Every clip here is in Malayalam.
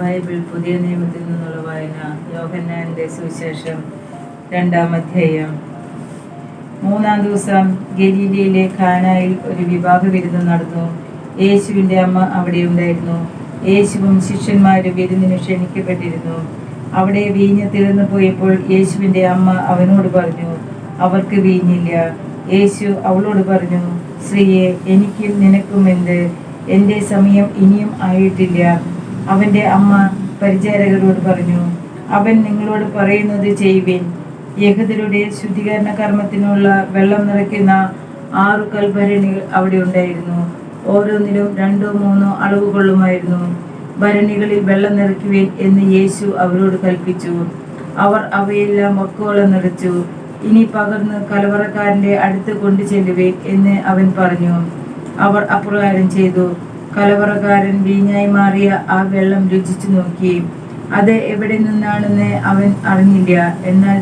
ബൈബിൾ പുതിയ നിയമത്തിൽ നിന്നുള്ള വായന യോഹന്നാന്റെ സുവിശേഷം രണ്ടാം അധ്യായം. മൂന്നാം ദിവസം ഗലീലയിലെ ഖാനായിൽ ഒരു വിവാഹ വിരുന്ന് നടന്നു. യേശുവിന്റെ അമ്മ അവിടെ ഉണ്ടായിരുന്നു. യേശുവും ശിഷ്യന്മാരും വിരുന്നിന് ക്ഷണിക്കപ്പെട്ടിരുന്നു. അവിടെ വീഞ്ഞ് തീർന്നു പോയപ്പോൾ യേശുവിന്റെ അമ്മ അവനോട് പറഞ്ഞു അവർക്ക് വീഞ്ഞില്ല. യേശു അവളോട് പറഞ്ഞു സ്ത്രീയെ എനിക്കും നിനക്കും എന്ത് എന്റെ സമയം ഇനിയും ആയിട്ടില്ല. അവന്റെ അമ്മ പരിചാരകരോട് പറഞ്ഞു അവൻ നിങ്ങളോട് പറയുന്നത് ചെയ്യുവിൻ. യഹുദരുടെ ശുദ്ധീകരണ കർമ്മത്തിനുള്ള വെള്ളം നിറയ്ക്കുന്ന ആറു കൽഭരണികൾ അവിടെ ഉണ്ടായിരുന്നു. ഓരോന്നിലും രണ്ടോ മൂന്നോ അളവ് കൊള്ളുമായിരുന്നു ഭരണികളിൽ വെള്ളം നിറയ്ക്കുവേൻ എന്ന് യേശു അവരോട് കൽപ്പിച്ചു. അവർ അവയെല്ലാം വക്കോളം നിറച്ചു. ഇനി പകർന്ന് കലവറക്കാരന്റെ അടുത്ത് കൊണ്ടു ചെല്ലുവേൻ എന്ന് അവൻ പറഞ്ഞു. അവർ അപ്രകാരം ചെയ്തു കലവറക്കാരൻ വീഞ്ഞായി മാറിയ ആ വെള്ളം രുചിച്ചു നോക്കി അത് എവിടെ നിന്നാണെന്ന് അവൻ അറിഞ്ഞില്ല. എന്നാൽ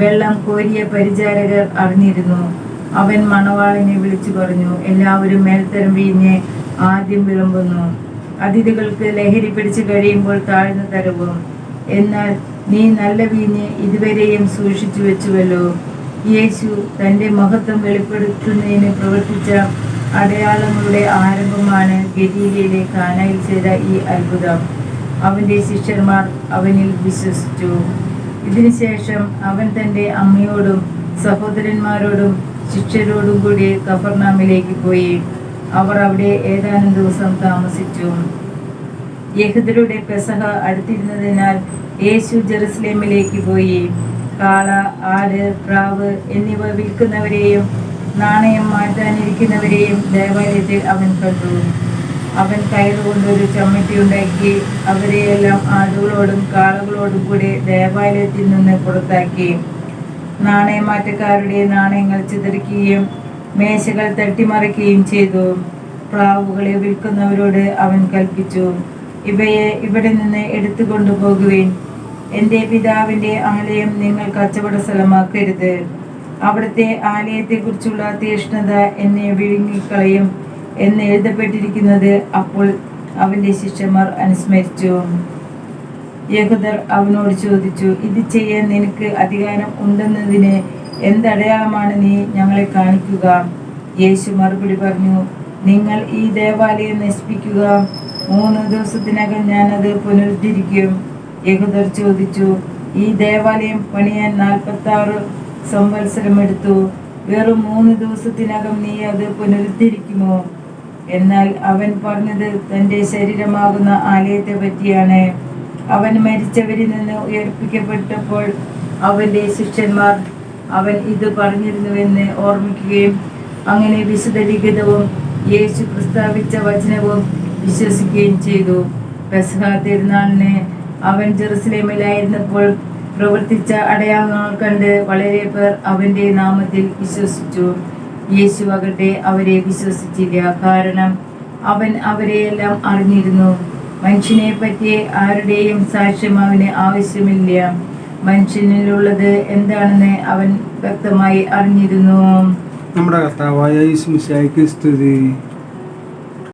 വെള്ളം കോരിയ പരിചാരകർ അറിഞ്ഞിരുന്നു. അവൻ മണവാളിനെ വിളിച്ചു പറഞ്ഞു എല്ലാവരും മേൽത്തരം വീഞ്ഞ് ആദ്യം വിളമ്പുന്നു. അതിഥികൾക്ക് ലഹരി പിടിച്ചു കഴിയുമ്പോൾ താഴ്ന്നു തരവും. എന്നാൽ നീ നല്ല വീഞ്ഞ് ഇതുവരെയും സൂക്ഷിച്ചു വെച്ചുവല്ലോ. യേശു തന്റെ മഹത്വം വെളിപ്പെടുത്തുന്നതിന് പ്രവർത്തിച്ച അടയാളങ്ങളുടെ ആരംഭമാണ് ഗലീലയിലെ കാനായിൽ ചെയ്ത ഈ അത്ഭുതം. അവന്റെ ശിഷ്യന്മാർ അവനിൽ വിശ്വസിച്ചു. ഇതിനുശേഷം അവൻ തന്റെ അമ്മയോടും സഹോദരന്മാരോടും ശിഷ്യരോടും കൂടി കഫർനാമിലേക്ക് പോയി. അവർ അവിടെ ഏതാനും ദിവസം താമസിച്ചു. യഹുദരുടെ പെസഹ അടുത്തിരുന്നതിനാൽ യേശു ജെറുസലേമിലേക്ക് പോയി. കാള ആട് പ്രാവ് എന്നിവ വിൽക്കുന്നവരെയും നാണയം മാറ്റാനിരിക്കുന്നവരെയും ദേവാലയത്തിൽ അവൻ കണ്ടു. അവൻ കയറുകൊണ്ട് ഒരു ചമ്മട്ടി ഉണ്ടാക്കി അവരെയെല്ലാം ആടുകളോടും കാളകളോടും കൂടി ദേവാലയത്തിൽ നിന്ന് പുറത്താക്കി. നാണയമാറ്റക്കാരുടെ നാണയങ്ങൾ ചിതറിക്കുകയും മേശകൾ തട്ടിമറിക്കുകയും ചെയ്തു. പ്രാവുകളെ വിൽക്കുന്നവരോട് അവൻ കൽപ്പിച്ചു. ഇവയെ ഇവിടെ നിന്ന് എടുത്തു കൊണ്ടുപോകുവേൻ എന്റെ പിതാവിന്റെ ആലയം നിങ്ങൾ കച്ചവട സ്ഥലമാക്കരുത്. അവിടുത്തെ ആലയത്തെക്കുറിച്ചുള്ള തീഷ്ണത എന്നെ വിഴുങ്ങിക്കളയും എന്ന് എഴുതപ്പെട്ടിരിക്കുന്നത് അപ്പോൾ അവന്റെ ശിഷ്യന്മാർ അനുസ്മരിച്ചു. യഹുദർ അവനോട് ചോദിച്ചു ഇത് ചെയ്യാൻ നിനക്ക് അധികാരം ഉണ്ടെന്നതിന് എന്തടയാളമാണ് നീ ഞങ്ങളെ കാണിക്കുക? യേശു മറുപടി പറഞ്ഞു നിങ്ങൾ ഈ ദേവാലയം നശിപ്പിക്കുക. മൂന്ന് ദിവസത്തിനകം ഞാനത് പുനരുദ്ധരിക്കും. യഹുദർ ചോദിച്ചു ഈ ദേവാലയം പണിയാൻ നാൽപ്പത്തി ആറ് സംവത്സരം എടുത്തു വെറും മൂന്ന് ദിവസത്തിനകം നീ അത് പുനരുദ്ധരിക്കുമോ? എന്നാൽ അവൻ പറഞ്ഞത് തന്റെ ശരീരമാകുന്ന ആലയത്തെ പറ്റിയാണ്. അവൻ മരിച്ചവരിൽ നിന്ന് ഉയർപ്പിക്കപ്പെട്ടപ്പോൾ അവന്റെ ശിഷ്യന്മാർ അവൻ ഇത് പറഞ്ഞിരുന്നുവെന്ന് ഓർമ്മിക്കുകയും അങ്ങനെ വിശുദ്ധ ലിഖിതവും യേശു പ്രസ്താവിച്ച വചനവും വിശ്വസിക്കുകയും ചെയ്തു. പെസഹ തിരുനാളിന് അവൻ ജെറുസലേമിലായിരുന്നപ്പോൾ പ്രവർത്തിച്ച അടയാളങ്ങൾ കണ്ട് വളരെ പേർ അവന്റെ നാമത്തിൽ വിശ്വസിച്ചു. യേശു ആകട്ടെ അവരെ വിശ്വസിച്ചില്ല. കാരണം അവൻ അവരെയെല്ലാം അറിഞ്ഞിരുന്നു. മനുഷ്യനെ പറ്റി ആരുടെയും സാക്ഷ്യം അവന് ആവശ്യമില്ല. മനുഷ്യനിലുള്ളത് എന്താണെന്ന് അവൻ വ്യക്തമായി അറിഞ്ഞിരുന്നു. നമ്മുടെ കർത്താവായ യേശുമിശിഹായ്ക്ക് സ്തുതി.